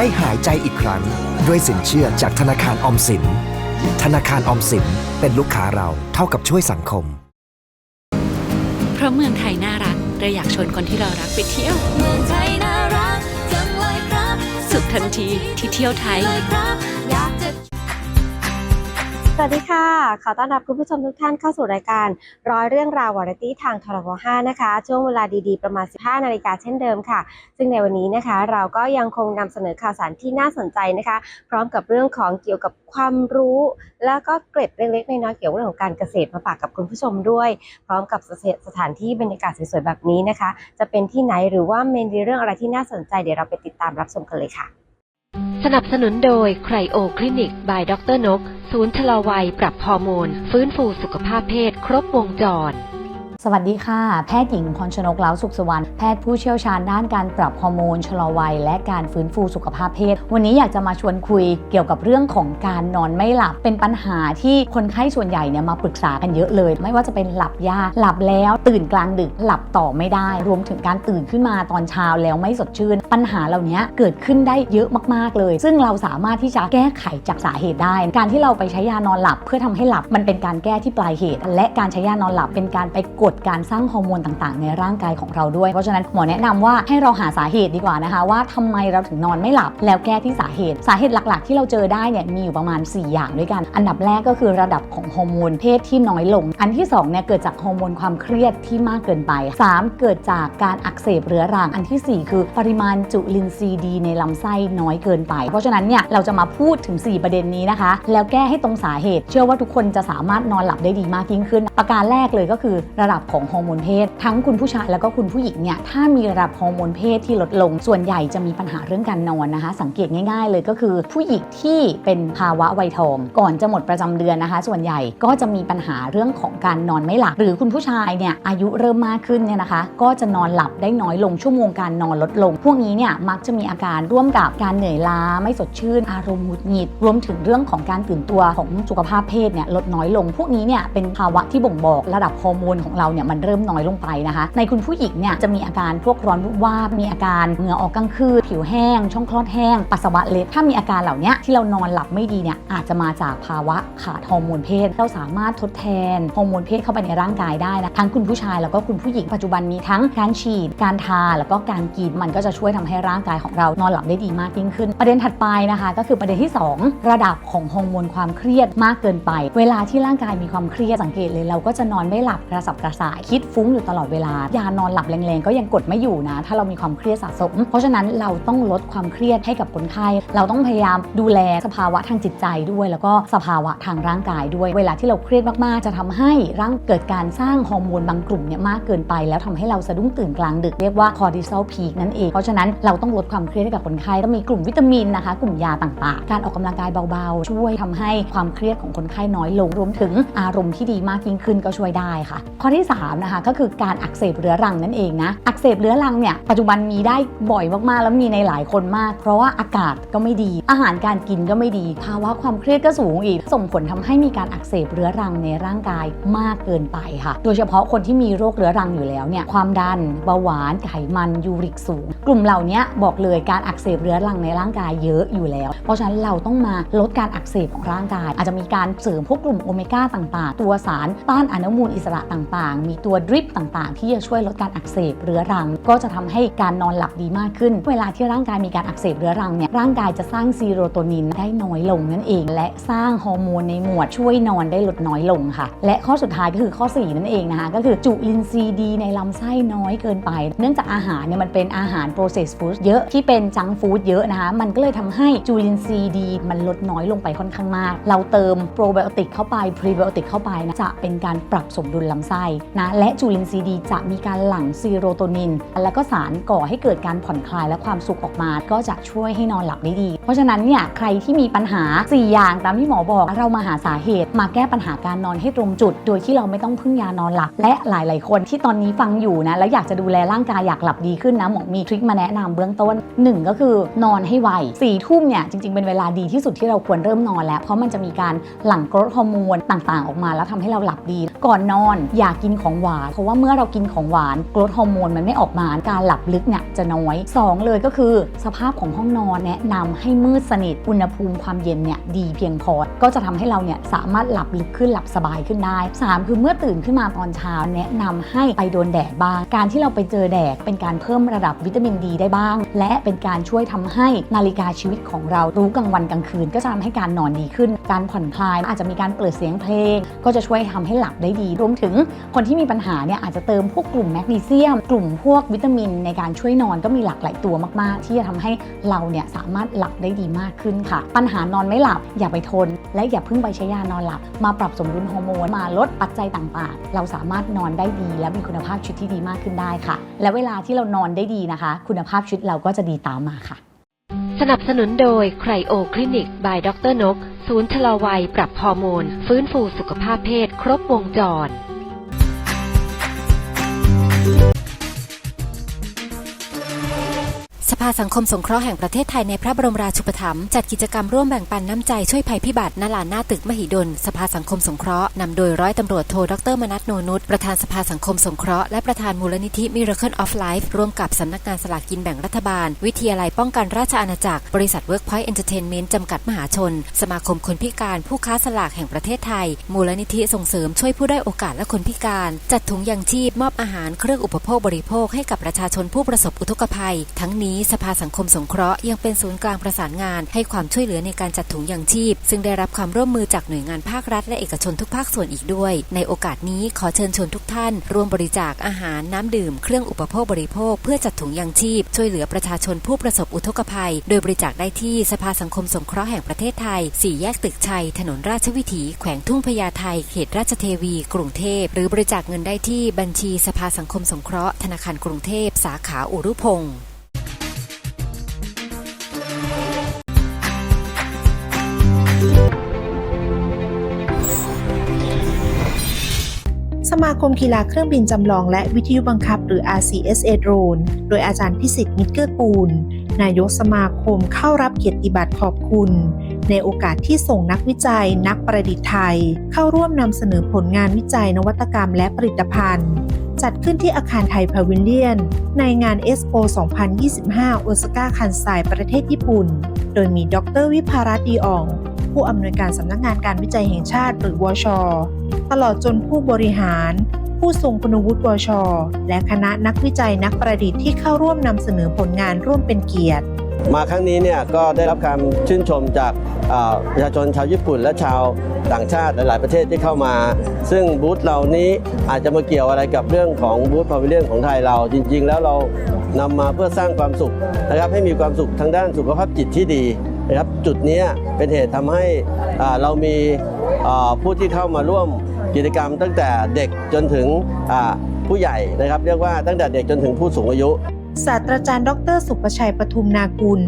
ได้หายใจอีกครั้ง ด้วยสินเชื่อจากธนาคารออมสิน ธนาคารออมสินเป็นลูกค้าเราเท่ากับช่วยสังคม เพราะเมืองไทยน่ารักเราอยากชวนคนที่เรารักไปเที่ยว เมืองไทยน่ารักจังเลยครับ สุขทันทีที่เที่ยวไทยเลยครับอยากจะ สวัสดีค่ะ ขอต้อนรับคุณผู้ชมทุกท่านเข้าสู่รายการร้อยเรื่องราววาไรตี้ทางทรว5นะคะ ช่วงเวลาดีๆ ประมาณ 15 นาฬิกาเช่นเดิมค่ะ ซึ่งในวันนี้นะคะ เราก็ยังคงนำเสนอข่าวสารที่น่าสนใจนะคะ พร้อมกับเรื่องของเกี่ยวกับความรู้ แล้วก็เกร็ดเล็กๆน้อยๆเกี่ยวกับเรื่องของการเกษตรมาฝากกับคุณผู้ชมด้วย พร้อมกับสถานที่บรรยากาศสวยๆแบบนี้นะคะ จะเป็นที่ไหนหรือว่าเมนดีเรื่องอะไรที่น่าสนใจเดี๋ยวเราไปติดตามรับชมกันเลยค่ะ สนับสนุนโดยไครโอคลินิก บายด็อกเตอร์นก ศูนย์ชะลอวัย ปรับฮอร์โมน ฟื้นฟูสุขภาพเพศ ครบวงจร สวัสดีค่ะ แพทย์หญิงพรชนกเล้าสุขสวรรณแพทย์ผู้เชี่ยวชาญด้านการปรับฮอร์โมนชะลอวัย และการฟื้นฟูสุขภาพเพศ วันนี้อยากจะมาชวนคุยเกี่ยวกับเรื่องของการนอนไม่หลับเป็นปัญหาที่คนไข้ส่วนใหญ่เนี่ยมาปรึกษากันเยอะเลย ไม่ว่าจะเป็นหลับยากหลับแล้วตื่นกลางดึกหลับต่อไม่ได้ รวมถึงการตื่นขึ้นมาตอนเช้าแล้วไม่สดชื่น ปัญหาเหล่านี้เกิดขึ้นได้เยอะมากๆเลย ซึ่งเราสามารถที่จะแก้ไขจากสาเหตุได้ การที่เราไปใช้ยานอนหลับเพื่อทำให้หลับมันเป็นการแก้ที่ปลายเหตุ และการใช้ยานอนหลับเป็นการไปกดการสร้างฮอร์โมนต่างๆ ในร่างกายของเราด้วย เพราะฉะนั้นหมอแนะนำว่าให้เราหาสาเหตุดีกว่านะคะ ว่าทำไมเราถึงนอนไม่หลับ แล้วแก้ที่สาเหตุ สาเหตุหลักๆ ที่เราเจอได้เนี่ยมีอยู่ประมาณ 4 อย่างด้วยกัน อันดับแรกก็คือระดับของฮอร์โมนเพศที่น้อยลง อันที่2เนี่ยเกิดจากฮอร์โมนความเครียดที่มากเกินไป 3 เกิดจากการอักเสบเรื้อรัง อันทีสี่4 คือปริมาณจุลินทรีย์ดีในลำไส้น้อยเกินไป เพราะฉะนั้นเนี่ยเราจะมาพูดถึง 4 ประเด็นนี้นะคะ แล้วแก้ให้ตรงสาเหตุ เชื่อว่าทุกคนจะสามารถนอนหลับได้ดีมากยิ่งขึ้น ประการแรกเลยก็คือระดับของฮอร์โมนเพศ ทั้งคุณผู้ชายแล้วก็คุณผู้หญิงเนี่ยถ้ามีระดับฮอร์โมนเพศที่ลดลงส่วนใหญ่จะมีปัญหาเรื่องการนอนนะคะ สังเกตง่าย ๆ เลยก็คือ ผู้หญิงที่เป็นภาวะวัยทอง ก่อนจะหมดประจำเดือนนะคะ ส่วนใหญ่ก็จะมีปัญหาเรื่องของการนอนไม่หลับ หรือคุณผู้ชายเนี่ยอายุเริ่มมากขึ้นเนี่ยนะคะ ก็จะนอนหลับได้น้อยลงชั่วโมงการนอนลดลง พวกนี้เนี่ยมักจะมีอาการร่วมกับการเหนื่อยล้าไม่สดชื่น อารมณ์หงุดหงิด รวมถึงเรื่องของการตื่นตัวของสุขภาพเพศเนี่ยลดน้อยลง พวกนี้เนี่ยเป็นภาวะที่บ่งบอกระดับฮอร์โมนของเราเนี่ยมันเริ่มน้อยลงไปนะคะ ในคุณผู้หญิงเนี่ยจะมีอาการพวกร้อนวุบวาบมีอาการเหงื่อออกกลางคืนผิวแห้ง ช่องคลอดแห้ง ปัสสาวะเล็ดถ้ามีอาการเหล่านี้ที่เรานอนหลับไม่ดีเนี่ยอาจจะมาจากภาวะขาดฮอร์โมนเพศ เราสามารถทดแทนฮอร์โมนเพศเข้าไปในร่างกายได้นะทั้งคุณผู้ชายแล้วก็คุณผู้หญิงปัจจุบันมีทั้งการฉีด การทาแล้วก็การกินมันก็จะช่วยทำให้ร่างกายของเรานอนหลับได้ดีมากยิ่งขึ้น ประเด็นถัดไปนะคะ ก็คือประเด็นที่ 2 ระดับของฮอร์โมนความเครียดมากเกินไป เวลาที่ร่างกายมีความเครียดสังเกตเลยเราก็จะนอนไม่หลับกระสับกระสายคิดฟุ้งอยู่ตลอดเวลายานอนหลับแรงๆ ก็ยังกดไม่อยู่นะ ถ้าเรามีความเครียดสะสม เพราะฉะนั้นเราต้องลดความเครียดให้กับคนไข้ เราต้องพยายามดูแลสภาวะทางจิตใจด้วย แล้วก็สภาวะทางร่างกายด้วย เวลาที่เราเครียดมากๆ จะทำให้ร่างเกิดการสร้างฮอร์โมนบางกลุ่มเนี่ยมากเกินไป แล้วทำให้เราสะดุ้งตื่นกลางดึกเรียกว่าคอร์ติซอลพีกนั่นเอง เพราะฉะนั้นเราต้องลดความเครียดให้กับคนไข้ต้องมีกลุ่มวิตามินนะคะ กลุ่มยาต่างๆ การออกกำลังกายเบาๆ ช่วยทำให้ความเครียดของคนไข้น้อยลงรวมถึงอารมณ์ที่ดีมากยิ่งขึ้นก็ช่วยได้ค่ะ ข้อที่สามนะคะก็คือการอักเสบเรื้อรังนั่นเองนะอักเสบเรื้อรังเนี่ยปัจจุบันมีได้บ่อยมากๆ แล้วมีในหลายคนมาก เพราะว่าอากาศก็ไม่ดี อาหารการกินก็ไม่ดีภาวะความเครียดก็สูงอีก ส่งผลทำให้มีการอักเสบเรื้อรังในร่างกายมากเกินไปค่ะ โดยเฉพาะคนที่มีโรคเรื้อรังอยู่แล้วเนี่ยความดันเบาหวานไขมันยูริกสูง กลุ่มเหล่านี้บอกเลยการอักเสบเรื้อรังในร่างกายเยอะอยู่แล้ว เพราะฉะนั้นเราต้องมาลดการอักเสบของร่างกาย อาจจะมีการเสริมพวกกลุ่มโอเมก้าต่าง ๆ ตัวสารต้านอนุมูลอิสระต่างๆ มีตัวดริปต่างๆ ที่จะช่วยลดการอักเสบเรื้อรัง ก็จะทำให้การนอนหลับดีมากขึ้น เวลาที่ร่างกายมีการอักเสบเรื้อรังเนี่ยร่างกายจะสร้างซีโรโทนินได้น้อยลงนั่นเอง และสร้างฮอร์โมนในหมวดช่วยนอนได้ลดน้อยลงค่ะ และข้อสุดท้ายก็คือข้อ 4 นั่นเองนะคะก็คือจุลินทรีย์ดีในลำไส้น้อยเกินไป เนื่องจากอาหารเนี่ยมันเป็นอาหาร processed food เยอะที่เป็นจังฟู้ดเยอะนะคะมันก็เลยทำให้จุลินทรีย์ดีมันลดน้อยลงไปค่อนข้างมาก เราเติมโปรไบโอติกเข้าไปพรีไบโอติกเข้าไปนะจะเป็นการปรับสมดุลลำไส้นะและจุลินทรีย์ดีจะมีการหลั่งซีโรโทนิน แล้วก็สารก่อให้เกิดการผ่อนคลายและความสุขออกมา ก็จะช่วยให้นอนหลับได้ดี เพราะฉะนั้นเนี่ยใครที่มีปัญหา 4 อย่างตามที่หมอบอก เรามาหาสาเหตุ มาแก้ปัญหาการนอนให้ตรงจุด โดยที่เราไม่ต้องพึ่งยานอนหลับ และหลาย ๆ คนที่ตอนนี้ฟังอยู่นะแล้วอยากจะดูแลร่างกายอยากหลับดีขึ้นนะหมอมีทริคมาแนะนำเบื้องต้นหนึ่งก็คือนอนให้ไวสี่ทุ่มเนี่ยจริง ๆ เป็นเวลาดีที่สุดที่เราควรเริ่มนอนแล้ว เพราะมันจะมีการหลั่งกรทฮอร์โมนต่าง ๆ ออกมา แล้วทำให้เราหลับดี ก่อนนอนอย่ากินของหวาน เพราะว่าเมื่อเรากินของหวานกรทฮอร์โมนมันไม่ออกมาการหลับลึกเนี่ยจะน้อยสองเลยก็คือสภาพของห้องนอนแนะนำให้มืดสนิทอุณหภูมิความเย็นเนี่ยดีเพียงพอ ก็จะทำให้เราเนี่ยสามารถหลับลึกขึ้นหลับสบายขึ้นได้สามคือเมื่อตื่นขึ้นมาตอนเช้าแนะนำให้ไปโดนแดดบ้าง การที่เราไปเจอแดดเป็นการเพิ่มระดับวิตามินดีได้บ้าง และเป็นการช่วยทำให้นาฬิกาชีวิตของเรารู้กลางวันกลางคืน ก็จะทำให้การนอนดีขึ้น การผ่อนคลายอาจจะมีการเปิดเสียงเพลง ก็จะช่วยทำให้หลับได้ดีรวมถึงคนที่มีปัญหาเนี่ยอาจจะเติมพวกกลุ่มแมกนีเซียม กลุ่มพวกวิตามิน ในการช่วยนอนก็มีหลากหลายตัวมาก ๆ ที่จะทำให้เราเนี่ยสามารถหลับได้ดีมากขึ้นค่ะ ปัญหานอนไม่หลับอย่าไปทน และอย่าเพิ่งไปใช้ยานอนหลับ มาปรับสมดุลฮอร์โมนมาลดปัจจัยต่าง ๆ เราสามารถนอนได้ดี และมีคุณภาพชีวิตที่ดีมากขึ้นได้ค่ะ และเวลาที่เรานอนได้ดีนะคะ คุณภาพชีวิตเราก็จะดีตามมาค่ะ สนับสนุนโดยไครโอคลินิก by ดรนก ศูนย์ชะลอวัย ปรับฮอร์โมน ฟื้นฟูสุขภาพเพศ ครบวงจราสังคมสงเคราะห์แห่งประเทศไทยในพระบรมราชูปถัมภ์จัดกิจกรรมร่วมแบ่งปันน้ำใจช่วยภัยพิบัติณลานหน้าตึกมหิดล สภาสังคมสงเคราะห์นำโดยร้อยตำรวจโทดรมนัทโนนุชประธานสภาสังคมสงเคราะห์และประธานมูลนิธิ Miracle of Life ร่วมกับสำนักงานสลากกินแบ่งรัฐบาล วิทยาลัยป้องกันราชอาณาจักร บริษัท Workpoint Entertainment จำกัดมหาชน สมาคมคนพิการผู้ค้าสลากแห่งประเทศไทย มูลนิธิส่งเสริมช่วยผู้ได้โอกาสและคนพิการ จัดถุงยังชีพมอบอาหารเครื่องอุปโภคบริโภคให้กับประชาชนผู้ประสบอุทกภัย ทั้งนี้สภาสังคมสงเคราะห์ยังเป็นศูนย์กลางประสานงาน ให้ความช่วยเหลือในการจัดถุงยังชีพ ซึ่งได้รับความร่วมมือจากหน่วยงานภาครัฐ และเอกชนทุกภาคส่วนอีกด้วย ในโอกาสนี้ขอเชิญชวนทุกท่าน ร่วมบริจาคอาหารน้ำดื่ม เครื่องอุปโภคบริโภค เพื่อจัดถุงยังชีพ ช่วยเหลือประชาชนผู้ประสบอุทกภัย โดยบริจาคได้ที่สภาสังคมสงเคราะห์แห่งประเทศไทยสี่แยกตึกชัย ถนนราชวิถี แขวงทุ่งพญาไทเขตราชเทวี กรุงเทพ หรือบริจาคเงินได้ที่บัญชีสภาสังคมสงเคราะห์ธนาคารกรุงเทพสาขาอุรุพงศ์ สมาคมกีฬาเครื่องบินจำลองและวิทยุบังคับหรือ RCSA Drone โดยอาจารย์พิสิทธิ์มิตรเกื้อกูล นายกสมาคมเข้ารับเกียรติบัตรขอบคุณ ในโอกาสที่ส่งนักวิจัยนักประดิษฐ์ไทย เข้าร่วมนำเสนอผลงานวิจัยนวัตกรรมและผลิตภัณฑ์ จัดขึ้นที่อาคารไทยพาวิลเลียน ในงานเอสโป2025 โอซาก้าคันไซประเทศญี่ปุ่น โดยมีดรวิภารัตดีอ่อง ผู้อำนวยการสำนักงานการวิจัยแห่งชาติหรือวช ตลอดจนผู้บริหาร ผู้ทรงคุณวุฒิวช และคณะนักวิจัยนักประดิษฐ์ที่เข้าร่วมนำเสนอผลงานร่วมเป็นเกียรติ มาครั้งนี้เนี่ยก็ได้รับการชื่นชมจากอ่าประชาชนชาวญี่ปุ่นและชาวต่างชาติหลาย ๆ ประเทศที่เข้ามา ซึ่งบูธเรานี้อาจจะมาเกี่ยวอะไรกับเรื่องของบูธพาวิเลียนของไทยเราจริง ๆ แล้วเรานำมาเพื่อสร้างความสุขนะครับให้มีความสุขทางด้านสุขภาพจิตที่ดี นะครับจุดนี้เป็นเหตุทำให้เรามีผู้ที่เข้ามาร่วมกิจกรรม ตั้งแต่เด็กจนถึงผู้ใหญ่นะครับ เรียกว่าตั้งแต่เด็กจนถึงผู้สูงอายุศาสตราจารย์ ดร สุประชัยปทุมนากุล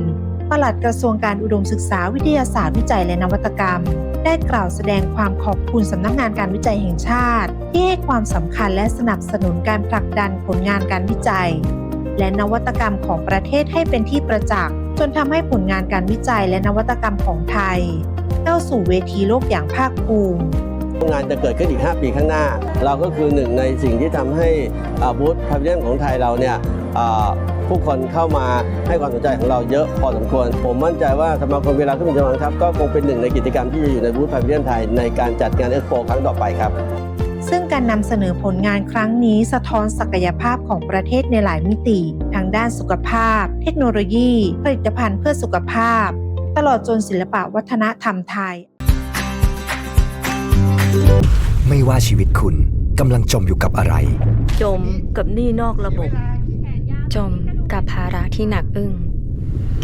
ปลัดกระทรวงการอุดมศึกษาวิทยาศาสตร์วิจัยและนวัตกรรม ได้กล่าวแสดงความขอบคุณสำนักงานการวิจัยแห่งชาติ ที่ให้ความสำคัญและสนับสนุนการผลักดันผลงานการวิจัย และนวัตกรรมของประเทศให้เป็นที่ประจักษ์ จนทำให้ผลงานการวิจัยและนวัตกรรมของไทยก้าสู่เวทีโลกอย่างภาคภูมิงานจะเกิดขึ้นอีก 5 ปีข้างหน้า เราก็คือหนึ่งในสิ่งที่ทำให้อาบูธพาวิเลียนของไทยเราเนี่ยผู้คนเข้ามาให้ความสนใจของเราเยอะพอสมควร ผมมั่นใจว่าสมาคมกีฬาเครื่องบินจำลองครับ ก็คงเป็นหนึ่งในกิจกรรมที่จะอยู่ในบูธพาวิเลียนไทยในการจัดงานเอ็กโปครั้งต่อไปครับ ซึ่งการนำเสนอผลงานครั้งนี้สะท้อนศักยภาพของประเทศในหลายมิติ ทางด้านสุขภาพ เทคโนโลยี ผลิตภัณฑ์เพื่อสุขภาพ ตลอดจนศิลปะวัฒนธรรมไทย ไม่ว่าชีวิตคุณกำลังจมอยู่กับอะไร จมกับหนี้นอกระบบ จมกับภาระที่หนักอึ้ง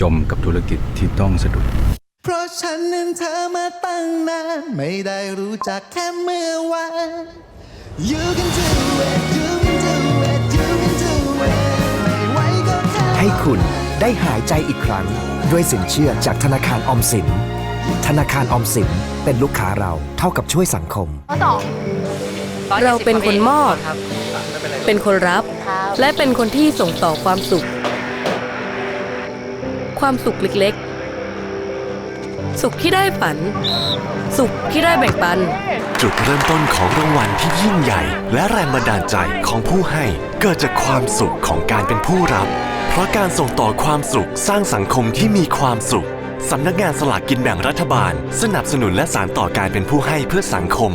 จมกับธุรกิจที่ต้องสะดุด เพราะฉันนั้นเธอมาตั้งนาน ไม่ได้รู้จักแค่เมื่อวาน ให้คุณได้หายใจอีกครั้ง ด้วยสินเชื่อจากธนาคารออมสิน ธนาคารออมสินเป็นลูกค้าเราเท่ากับช่วยสังคมเราเป็นคนมอบ เป็นคนรับ และเป็นคนที่ส่งต่อความสุข ความสุขเล็กๆ สุขที่ได้ฝัน สุขที่ได้แบ่งปัน จุดเริ่มต้นของรางวัลที่ยิ่งใหญ่ และแรงบันดาลใจของผู้ให้เกิดจากความสุขของการเป็นผู้รับ เพราะการส่งต่อความสุขสร้างสังคมที่มีความสุขสำนักงานสลากกินแบ่งรัฐบาล สนับสนุนและสานต่อการเป็นผู้ให้เพื่อสังคม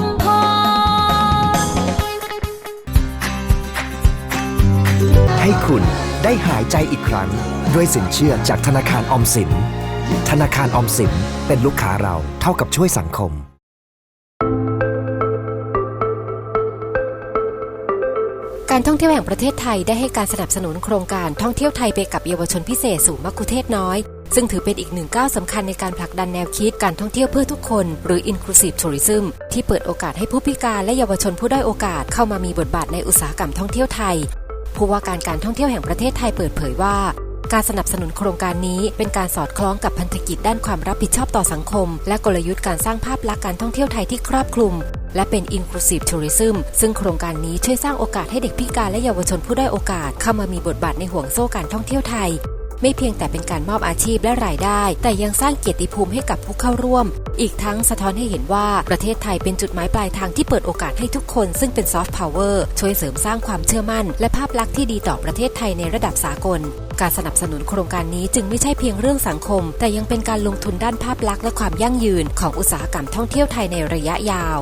คุณได้หายใจอีกครั้ง ด้วยสินเชื่อจากธนาคารออมสิน ธนาคารออมสินเป็นลูกค้าเราเท่ากับช่วยสังคม การท่องเที่ยวแห่งประเทศไทยได้ให้การสนับสนุนโครงการท่องเที่ยวไทยไปกับเยาวชนพิเศษสู่มักคุเทศน้อย ซึ่งถือเป็นอีกหนึ่งก้าวสำคัญในการผลักดันแนวคิดการท่องเที่ยวเพื่อทุกคน หรือ inclusive tourism ที่เปิดโอกาสให้ผู้พิการและเยาวชนผู้ด้อยโอกาสเข้ามามีบทบาทในอุตสาหกรรมท่องเที่ยวไทย ผู้ว่าการการท่องเที่ยวแห่งประเทศไทยเปิดเผยว่า การสนับสนุนโครงการนี้เป็นการสอดคล้องกับพันธกิจด้านความรับผิดชอบต่อสังคม และกลยุทธ์การสร้างภาพลักษณ์การท่องเที่ยวไทยที่ครอบคลุม และเป็น inclusive tourism ซึ่งโครงการนี้ช่วยสร้างโอกาสให้เด็กพิการและเยาวชนผู้ได้อยโอกาส เข้ามามีบทบาทในห่วงโซ่การท่องเที่ยวไทย ไม่เพียงแต่เป็นการมอบอาชีพและรายได้ แต่ยังสร้างเกียรติภูมิให้กับผู้เข้าร่วม อีกทั้งสะท้อนให้เห็นว่าประเทศไทยเป็นจุดหมายปลายทางที่เปิดโอกาสให้ทุกคนซึ่งเป็นซอฟต์พาวเวอร์ช่วยเสริมสร้างความเชื่อมั่น และภาพลักษณ์ที่ดีต่อประเทศไทยในระดับสากล การสนับสนุนโครงการนี้จึงไม่ใช่เพียงเรื่องสังคม แต่ยังเป็นการลงทุนด้านภาพลักษณ์และความยั่งยืน ของอุตสาหกรรมท่องเที่ยวไทยในระยะยาว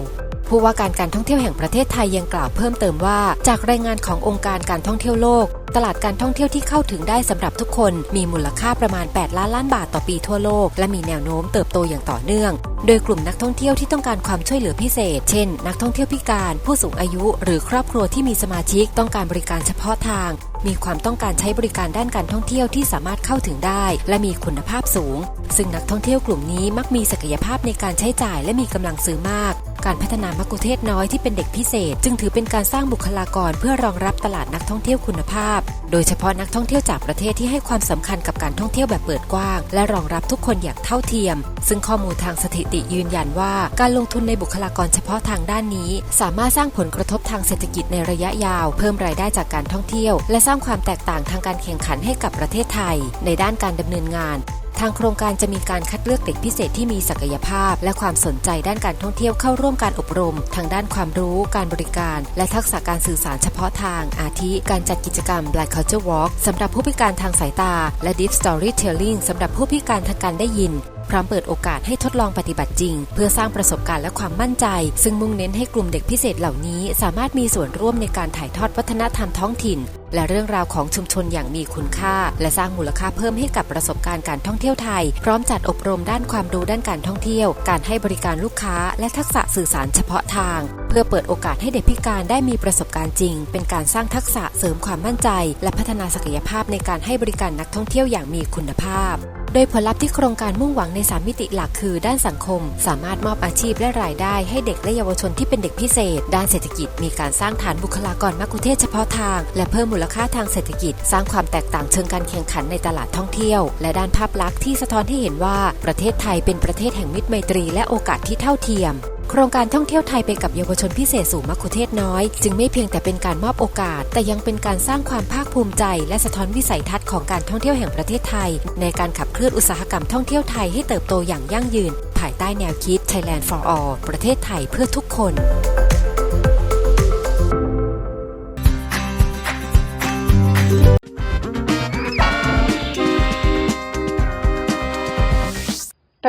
ผู้ว่าการการท่องเที่ยวแห่งประเทศไทยยังกล่าวเพิ่มเติมว่า จากรายงานขององค์การการท่องเที่ยวโลก ตลาดการท่องเที่ยวที่เข้าถึงได้สำหรับทุกคน มีมูลค่าประมาณ 8 ล้านล้านบาทต่อปีทั่วโลก และมีแนวโน้มเติบโตอย่างต่อเนื่อง โดยกลุ่มนักท่องเที่ยวที่ต้องการความช่วยเหลือพิเศษ เช่น นักท่องเที่ยวพิการ ผู้สูงอายุ หรือครอบครัวที่มีสมาชิกต้องการบริการเฉพาะทาง มีความต้องการใช้บริการด้านการท่องเที่ยวที่สามารถเข้าถึงได้ และมีคุณภาพสูง ซึ่งนักท่องเที่ยวกลุ่มนี้มักมีศักยภาพในการใช้จ่ายและมีกำลังซื้อมาก การพัฒนามักคุเทศน้อยที่เป็นเด็กพิเศษ จึงถือเป็นการสร้างบุคลากรเพื่อรองรับตลาดนักท่องเที่ยวคุณภาพ โดยเฉพาะนักท่องเที่ยวจากประเทศที่ให้ความสำคัญกับการท่องเที่ยวแบบเปิดกว้าง และรองรับทุกคนอย่างเท่าเทียม ซึ่งข้อมูลทางสถิติยืนยันว่า การลงทุนในบุคลากรเฉพาะทางด้านนี้ สามารถสร้างผลกระทบทางเศรษฐกิจในระยะยาว เพิ่มรายได้จากการท่องเที่ยว และสร้างความแตกต่างทางการแข่งขันให้กับประเทศไทย ในด้านการดำเนินงาน ทางโครงการจะมีการคัดเลือกเด็กพิเศษที่มีศักยภาพ และความสนใจด้านการท่องเที่ยวเข้าร่วมการอบรม ทางด้านความรู้ การบริการ และทักษะการสื่อสารเฉพาะทาง อาทิ การจัดกิจกรรม Black Culture Walk สำหรับผู้พิการทางสายตา และ Deep Storytelling สำหรับผู้พิการทางการได้ยิน พร้อมเปิดโอกาสให้ทดลองปฏิบัติจริง เพื่อสร้างประสบการณ์และความมั่นใจ ซึ่งมุ่งเน้นให้กลุ่มเด็กพิเศษเหล่านี้ สามารถมีส่วนร่วมในการถ่ายทอดวัฒนธรรมท้องถิ่น และเรื่องราวของชุมชนอย่างมีคุณค่า และสร้างมูลค่าเพิ่มให้กับประสบการณ์การท่องเที่ยวไทย พร้อมจัดอบรมด้านความรู้ด้านการท่องเที่ยว การให้บริการลูกค้า และทักษะสื่อสารเฉพาะทาง เพื่อเปิดโอกาสให้เด็กพิการได้มีประสบการณ์จริง เป็นการสร้างทักษะเสริมความมั่นใจ และพัฒนาศักยภาพในการให้บริการนักท่องเที่ยวอย่างมีคุณภาพ โดยผลลัพธ์ที่โครงการมุ่งหวังใน 3 มิติหลักคือ ด้านสังคม สามารถมอบอาชีพและรายได้ ให้เด็กและเยาวชนที่เป็นเด็กพิเศษ ด้านเศรษฐกิจ มีการสร้างฐานบุคลากรมักคุเทศเฉพาะทาง และเพิ่มมูลค่าทางเศรษฐกิจ สร้างความแตกต่างเชิงการแข่งขันในตลาดท่องเที่ยว และด้านภาพลักษณ์ที่สะท้อนให้เห็นว่าประเทศไทยเป็นประเทศแห่งมิตรไมตรีและโอกาสที่เท่าเทียม โครงการท่องเที่ยวไทยไปกับเยาวชนพิเศษสู่มัคคุเทศน้อย จึงไม่เพียงแต่เป็นการมอบโอกาส แต่ยังเป็นการสร้างความภาคภูมิใจ และสะท้อนวิสัยทัศน์ของการท่องเที่ยวแห่งประเทศไทย ในการขับเคลื่อนอุตสาหกรรมท่องเที่ยวไทยให้เติบโตอย่างยั่งยืน ภายใต้แนวคิด Thailand for All ประเทศไทยเพื่อทุกคน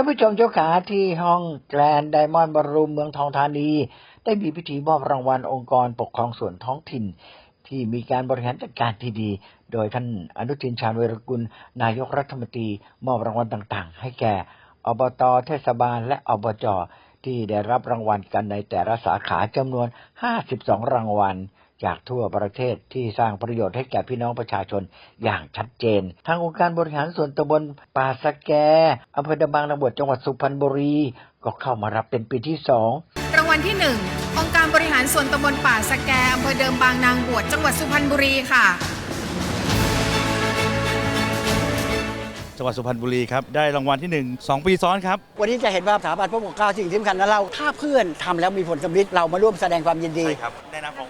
านผู้ชมเจ้าขาที่ห้องแกรนไดมอนด์บรูมเมืองทองธานี ได้มีพิธีมอบรางวัลองค์กรปกครองส่วนท้องถิ่น ที่มีการบริหารจัดการที่ดี โดยท่านอนุทินชาญวีรกุล นายกรัฐมนตรีมอบรางวัลต่างๆ ให้แก่อบตเทศบาลและอบจที่ได้รับรางวัลกันในแต่ละสาขาจำนวน 52 รางวัล จากทั่วประเทศที่สร้างประโยชน์ให้แก่พี่น้องประชาชนอย่างชัดเจน ทางองค์การบริหารส่วนตำบลป่าสะแกอำเภอดำบางนางบวชจังหวัดสุพรรณบุรี ก็เข้ามารับเป็นปีที่สองรางวัลที่1องค์การบริหารส่วนตำบลป่าสะแกอำเภอเดิมบางนางบวชจังหวัดสุพรรณบุรีค่ะจังหวัดสุพรรณบุรีครับ ได้รางวัลที่ 1 2 ปีซ้อนครับ วันนี้จะเห็นว่าสถาบันพระปกเกล้าสิ่งที่สำคัญนะเรา ถ้าเพื่อนทำแล้วมีผลสำลิดเรามาร่วมแสดงความยินดี ใช่ครับในนามของ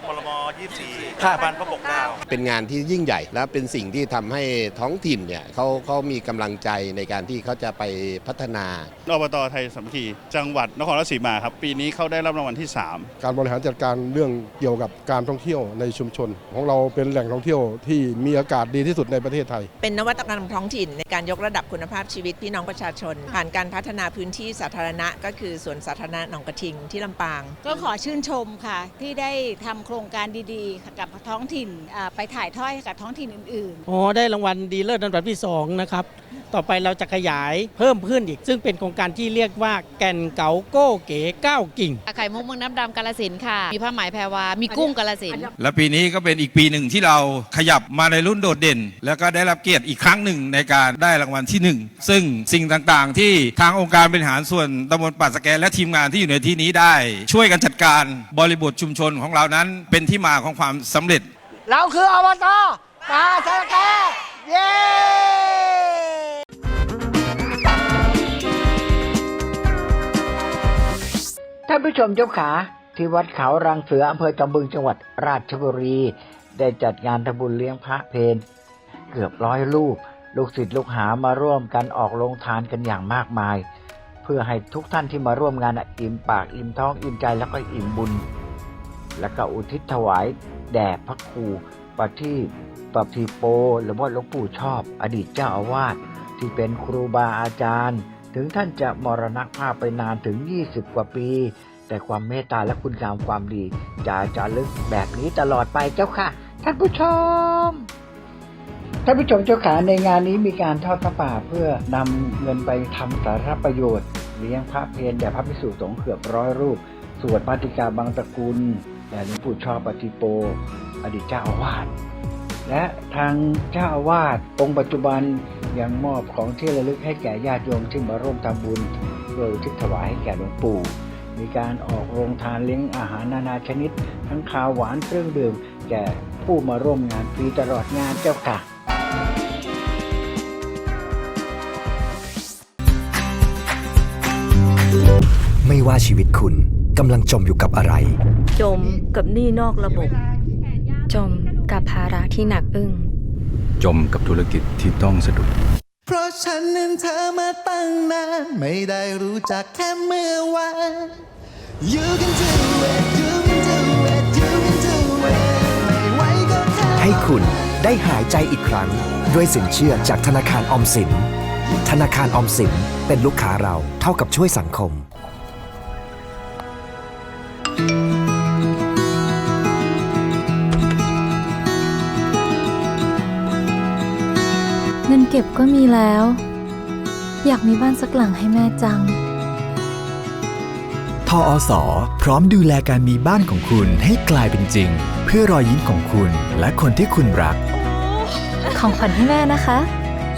พลม 24ครับสถาบันพระปกเกล้า เป็นงานที่ยิ่งใหญ่และเป็นสิ่งที่ทำให้ท้องถิ่นเนี่ยเขาเขามีกำลังใจในการที่เขาจะไปพัฒนา อบตไทยสามัคคีจังหวัดนครราชสีมาครับ ปีนี้เขาได้รับรางวัลที่ 3 การบริหารจัดการเรื่องเกี่ยวกับการท่องเที่ยวในชุมชน ของเราเป็นแหล่งท่องเที่ยวที่มีอากาศดีที่สุดในประเทศไทย เป็นนวัตกรรมท้องถิ่นในการยกระดับคุณภาพชีวิตพี่น้องประชาชน ผ่านการพัฒนาพื้นที่สาธารณะ ก็คือสวนสาธารณะหนองกระทิงที่ลำปาง ก็ขอชื่นชมค่ะ ที่ได้ทำโครงการดีๆกับท้องถิ่นอ่าไปถ่ายทอดให้กับท้องถิ่นอื่นอ๋อ ได้รางวัลดีเลิศอันดับที่ 2 นะครับ ต่อไปเราจะขยายเพิ่มขึ้นอีก ซึ่งเป็นโครงการที่เรียกว่าแก่นเก๋าโก้เก๋ก้าวกิ่ง ไข่มุกเมืองน้ำดำกาลสินธุ์ค่ะ มีผ้าไหมแพรวา มีกุ้งกาลสินธุ์และปีนี้ก็เป็นอีกปีหนึ่งที่เราขยับมาในรุ่นโดดเด่น แล้วก็ได้รับเกียรติอีกครั้งหนึ่งในการได้รางวัลที่หนึ่งซึ่งสิ่งต่างๆ ที่ทางองค์การบริหารส่วนตำบลป่าสแกและทีมงานที่อยู่ในที่นี้ได้ ช่วยกันจัดการบริบทชุมชนของเรานั้น เป็นที่มาของความสำเร็จ เราคืออบตป่าสะแกเย้ท่านผู้ชมเจ้าขาที่วัดเขารังเสืออำเภอจอมบึงจังหวัดราชบุรี ได้จัดงานทำบุญเลี้ยงพระเพนเกือบร้อยลูกลูกศิษย์ลูกหามาร่วมกันออกลงทานกันอย่างมากมาย เพื่อให้ทุกท่านที่มาร่วมงานอิ่มปากอิ่มท้องอิ่มใจแล้วก็อิ่มบุญ และก็อุทิศถวายแด่พระครูปฏิปฏิโป หรือว่าหลวงปู่ชอบ อดีตเจ้าอาวาสที่เป็นครูบาอาจารย์ ถึงท่านจะมรณภาพไปนานถึง 20 กว่าปี แต่ความเมตตาและคุณงามความดี จะจารึกแบบนี้ตลอดไปเจ้าค่ะ ท่านผู้ชมท่านผู้ชมเจ้าขาในงานนี้มีการทอดพระป่าเพื่อนำเงินไปทำสาธารณประโยชน์ เลี้ยงพระเพลแด่พระภิกษุสงฆ์เกือบร้อยรูป สวดปาติกาบางตระกุล แด่หลวงปู่ชอบปฏิโป อดีตเจ้าอาวาสและทางเจ้าอาวาสองค์ปัจจุบันยังมอบของที่ระลึกให้แก่ญาติโยมที่มาร่วมทำบุญ โดยทิศถวายให้แก่หลวงปู่ มีการออกโรงทานเลี้ยงอาหารนานาชนิด ทั้งข้าวหวานเครื่องดื่ม แก่ผู้มาร่วมงานฟรีตลอดงานเจ้าค่ะไม่ว่าชีวิตคุณ กำลังจมอยู่กับอะไร จมกับหนี้นอกระบบ จมกับภาระที่หนักอึ้ง จมกับธุรกิจที่ต้องสะดุด เพราะฉันนั้นเธอมาตั้งนานไม่ได้รู้จักแค่เมื่อวาน You can do it you can do it you can do it ไม่ไหวก็ทำ ให้คุณได้หายใจอีกครั้ง ด้วยสินเชื่อจากธนาคารออมสิน ธนาคารออมสินเป็นลูกค้าเราเท่ากับช่วยสังคม เงินเก็บก็มีแล้ว อยากมีบ้านสักหลังให้แม่จัง ทอสพร้อมดูแลการมีบ้านของคุณให้กลายเป็นจริง เพื่อรอยยิ้มของคุณและคนที่คุณรัก ของขวัญให้แม่นะคะ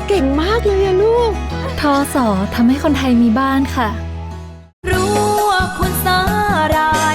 เก่งมากเลยอะลูก ทอสอทำให้คนไทยมีบ้านค่ะ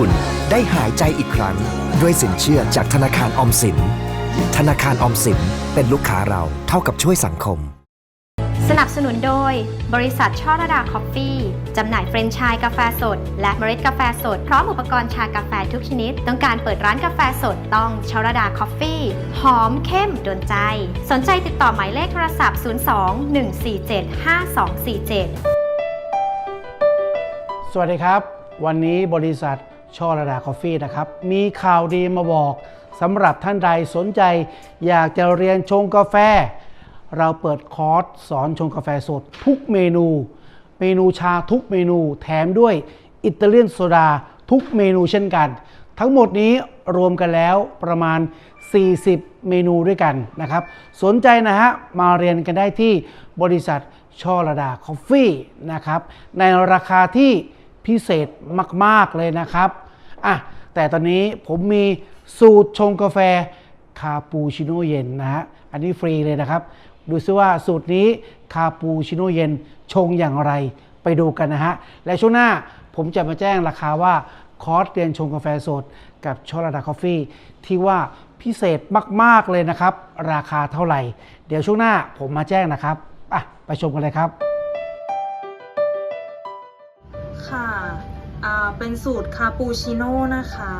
คุณได้หายใจอีกครั้ง ด้วยสินเชื่อจากธนาคารออมสิน ธนาคารออมสินเป็นลูกค้าเราเท่ากับช่วยสังคม สนับสนุนโดย บริษัทช่อระดาคอฟฟี่ จำหน่ายเฟรนไชส์กาแฟสด และเมล็ดกาแฟสด พร้อมอุปกรณ์ชากาแฟทุกชนิด ต้องการเปิดร้านกาแฟสดต้องช่อระดาคอฟฟี่ หอมเข้มโดนใจ สนใจติดต่อหมายเลขโทรศัพท์ 02 147 5247 สวัสดีครับ วันนี้บริษัท ช่อระดาคอฟฟี่นะครับ มีข่าวดีมาบอกสำหรับท่านใดสนใจ อยากจะเรียนชงกาแฟ เราเปิดคอร์สสอนชงกาแฟสดทุกเมนู เมนูชาทุกเมนูแถมด้วยอิตาเลียนโซดาทุกเมนูเช่นกัน ทั้งหมดนี้รวมกันแล้วประมาณ 40 เมนูด้วยกันนะครับ สนใจนะฮะ มาเรียนกันได้ที่บริษัทช่อระดาคอฟฟี่นะครับ ในราคาที่พิเศษมาก ๆ เลยนะครับ อะแต่ตอนนี้ผมมีสูตรชงกาแฟคาปูชิโน่เย็นนะฮะอันนี้ฟรีเลยนะครับ ดูซิว่าสูตรนี้คาปูชิโน่เย็นชงอย่างไรไปดูกันนะฮะ และช่วงหน้าผมจะมาแจ้งราคาว่าคอร์สเรียนชงกาแฟสดกับชอราดาคอฟฟี่ที่ว่าพิเศษมาก ๆ เลยนะครับ ราคาเท่าไหร่ เดี๋ยวช่วงหน้าผมมาแจ้งนะครับอะไปชมกันเลยครับ ค่ะ เป็นสูตรคาปูชิโน่นะคะ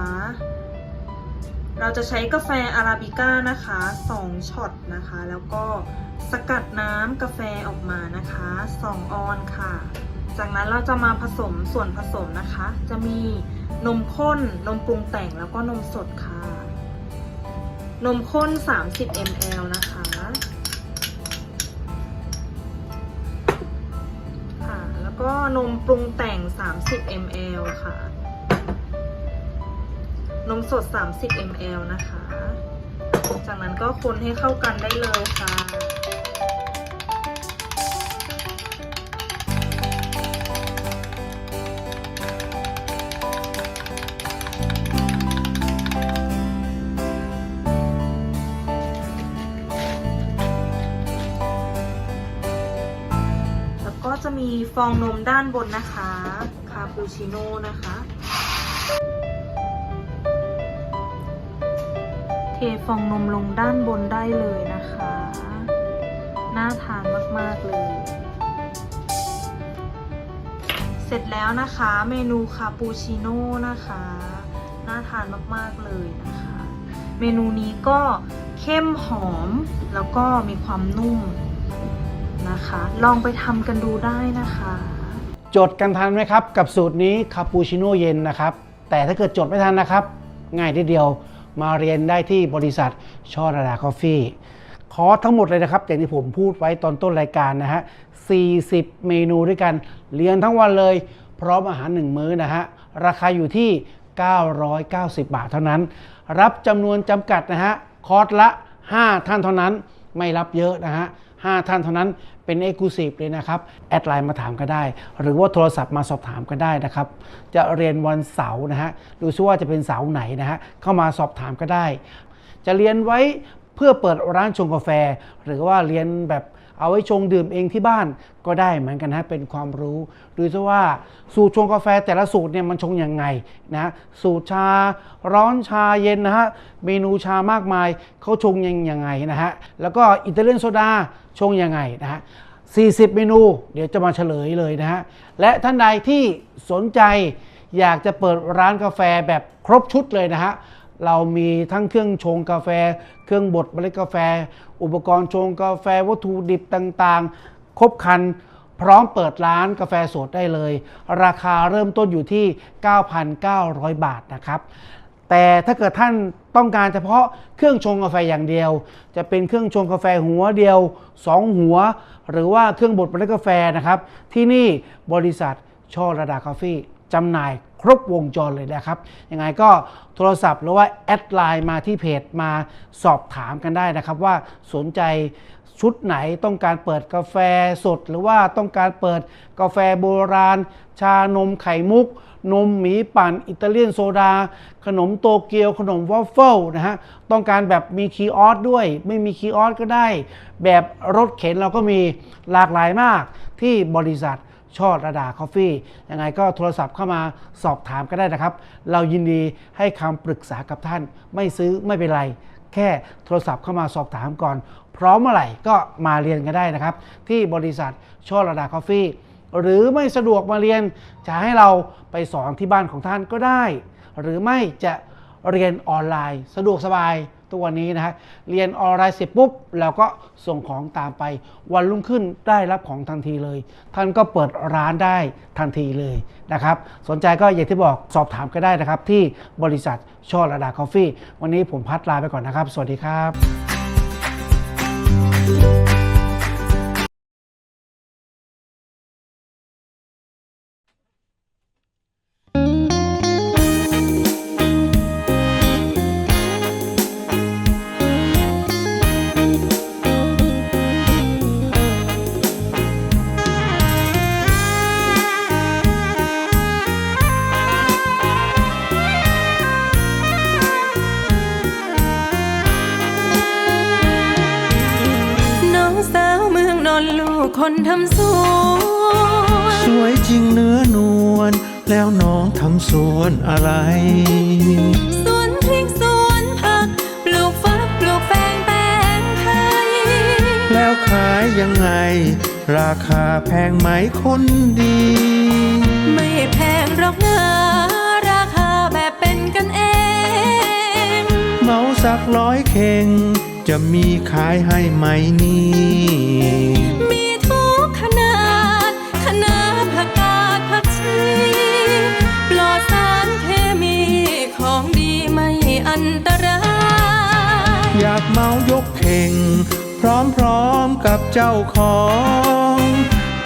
เราจะใช้กาแฟอาราบิก้านะคะ2ช็อตนะคะ แล้วก็สกัดน้ำกาแฟออกมานะคะ 2 ออนค่ะ จากนั้นเราจะมาผสมส่วนผสมนะคะ จะมีนมข้น นมปรุงแต่งแล้วก็นมสดค่ะ นมข้น 30 ml นะคะคะ นมปรุงแต่ง 30 ml ค่ะ นมสด 30 ml นะคะ จากนั้นก็คนให้เข้ากันได้เลยค่ะ ก็จะมีฟองนมด้านบนนะคะ คาปูชิโน่นะคะ เทฟองนมลงด้านบนได้เลยนะคะ น่าทานมาก ๆ เลย เสร็จแล้วนะคะ เมนูคาปูชิโน่นะคะ น่าทานมาก ๆ เลยนะคะ เมนูนี้ก็เข้มหอมแล้วก็มีความนุ่ม นะคะ ลองไปทำกันดูได้นะคะ จดกันทันไหมครับ กับสูตรนี้คาปูชิโน่เย็นนะครับ แต่ถ้าเกิดจดไม่ทันนะครับ ง่ายทีเดียวมาเรียนได้ที่บริษัทช่อระดาคอฟฟี่คอร์สทั้งหมดเลยนะครับ อย่างที่ผมพูดไว้ตอนต้นรายการนะฮะ 40 เมนูด้วยกัน เรียนทั้งวันเลย พร้อมอาหาร 1 มื้อนะฮะ ราคาอยู่ที่ 990 บาทเท่านั้น รับจำนวนจำกัดนะฮะ คอร์สละ 5 ท่านเท่านั้น ไม่รับเยอะนะฮะ 5 ท่านเท่านั้นเป็นเอก u s i v e เลยนะครับ แอดไลน์มาถามก็ได้ หรือว่าโทรศัพท์มาสอบถามก็ได้นะครับ จะเรียนวันเสาร์นะฮะดูซิว่าจะเป็นเสาร์ไหนนะฮะเข้ามาสอบถามก็ได้ จะเรียนไว้เพื่อเปิดร้านชงกาแฟ หรือว่าเรียนแบบ เอาไว้ชงดื่มเองที่บ้านก็ได้เหมือนกันนะเป็นความรู้ดูซิว่าสูตรชงกาแฟแต่ละสูตรเนี่ยมันชงยังไงนะสูตรชาร้อนชาเย็นนะฮะเมนูชามากมายเขาชงยังยังไงนะฮะแล้วก็อิตาเลียนโซดาชงยังไงนะฮะ40 เมนู เดี๋ยวจะมาเฉลยเลยนะฮะและท่านใดที่สนใจอยากจะเปิดร้านกาแฟแบบครบชุดเลยนะฮะ เรามีทั้งเครื่องชงกาแฟ เครื่องบดเมล็ดกาแฟ อุปกรณ์ชงกาแฟวัตถุดิบต่างๆ ครบครัน พร้อมเปิดร้านกาแฟสดได้เลย ราคาเริ่มต้นอยู่ที่ 9,900 บาทนะครับ แต่ถ้าเกิดท่านต้องการเฉพาะเครื่องชงกาแฟอย่างเดียว จะเป็นเครื่องชงกาแฟหัวเดียว 2 หัว หรือว่าเครื่องบดเมล็ดกาแฟนะครับ ที่นี่บริษัทช่อระดาคาเฟ่ จำหน่ายครบวงจรเลยนะครับ ยังไงก็โทรศัพท์หรือว่าแอดไลน์มาที่เพจมาสอบถามกันได้นะครับ ว่าสนใจชุดไหนต้องการเปิดกาแฟสด หรือว่าต้องการเปิดกาแฟโบราณ ชานมไข่มุก นมหมีปั่น อิตาเลียนโซดา ขนมโตเกียว ขนมวอฟเฟิลนะฮะ ต้องการแบบมีคีย์ออสด้วย ไม่มีคีย์ออสก็ได้ แบบรถเข็นเราก็มีหลากหลายมากที่บริษัท ช่อระดาคอฟฟี่ยังไงก็โทรศัพท์เข้ามาสอบถามก็ได้นะครับ เรายินดีให้คำปรึกษากับท่าน ไม่ซื้อไม่เป็นไร แค่โทรศัพท์เข้ามาสอบถามก่อน พร้อมเมื่อไหร่ก็มาเรียนกันได้นะครับ ที่บริษัทช่อระดาคอฟฟี่หรือไม่สะดวกมาเรียนจะให้เราไปสอนที่บ้านของท่านก็ได้ หรือไม่จะเรียนออนไลน์ สะดวกสบาย ทุกวันนี้นะฮะเรียนออนไลน์เสร็จปุ๊บเราก็ส่งของตามไป วันรุ่งขึ้นได้รับของทันทีเลย ท่านก็เปิดร้านได้ทันทีเลยนะครับ สนใจก็อย่างที่บอกสอบถามก็ได้นะครับ ที่บริษัทช่อระดาคอฟฟี่วันนี้ผมพัดลาไปก่อนนะครับ สวัสดีครับ ลูกคนทำสวนสวยจริงเนื้อนวลแล้วน้องทำสวนอะไร สวนพริกสวนผัก ปลูกฟักปลูกแฟงแตงไทย แล้วขายยังไง ราคาแพงไหมคนดี ไม่แพงหรอกนะราคาแบบเป็นกันเอง เมาสักร้อยเข่ง จะมีขายให้ไหมนี่ มีทุกขนาดคณะผักกาดผักชี ปลอดสารเคมีของดีไม่อันตราย อยากเมายกเข่ง พร้อมๆกับเจ้าของ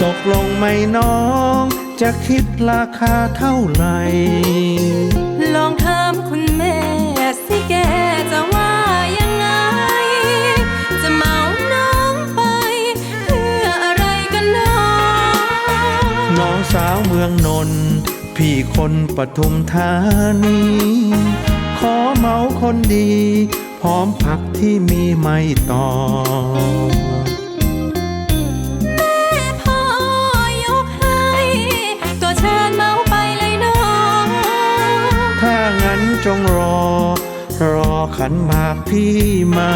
ตกลงไหมน้อง จะคิดราคาเท่าไหร่ คนปทุมธานี ขอเมาคนดี พร้อมผักที่มีไม่ต่อแม่พ่อยกให้ก็เชิญเมาไปเลยน้องถ้างั้นจงรอ รอขันหมากพี่มา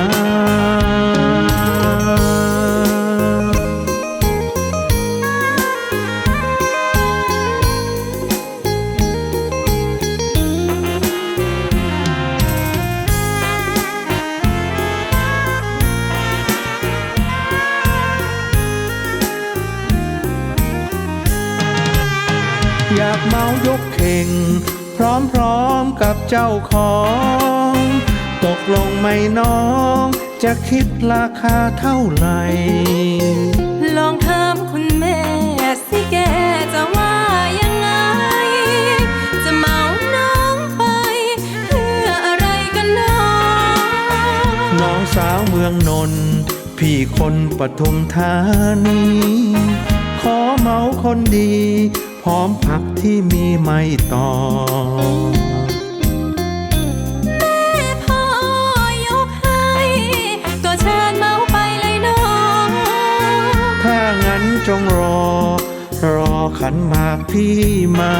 อยากเมายกเข่ง พร้อมๆกับเจ้าของ ตกลงไหมน้อง จะคิดราคาเท่าไหร่ ลองถามคุณแม่สิแกจะว่ายังไง จะเมาน้องไปเพื่ออะไรกันเนาะน้องสาวเมืองนนท์พี่คนปทุมธานี ขอเมาคนดี หอมผักที่มีไม่ต่อแม่พ่อยกให้ก็เชิญเมาไปเลยน้องถ้างั้นจงรอ รอขันหมากพี่มา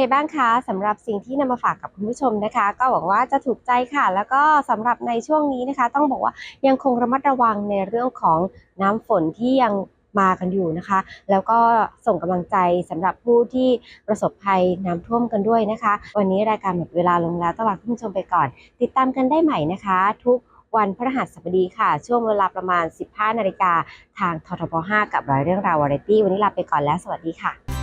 ไงบ้างคะสำหรับสิ่งที่นำมาฝากกับคุณผู้ชมนะคะ ก็หวังว่าจะถูกใจค่ะ แล้วก็สำหรับในช่วงนี้นะคะ ต้องบอกว่ายังคงระมัดระวังในเรื่องของน้ำฝนที่ยังมากันอยู่นะคะ แล้วก็ส่งกำลังใจสำหรับผู้ที่ประสบภัยน้ำท่วมกันด้วยนะคะ วันนี้รายการหมดเวลาลงแล้วต้องลาคุณผู้ชมไปก่อน ติดตามกันได้ใหม่นะคะ ทุกวันพฤหัสบดีค่ะ ช่วงเวลาประมาณ 15 นาฬิกาทางททบ5กับร้อยเรื่องราววาไรตี้วันนี้ลาไปก่อนแล้วสวัสดีค่ะ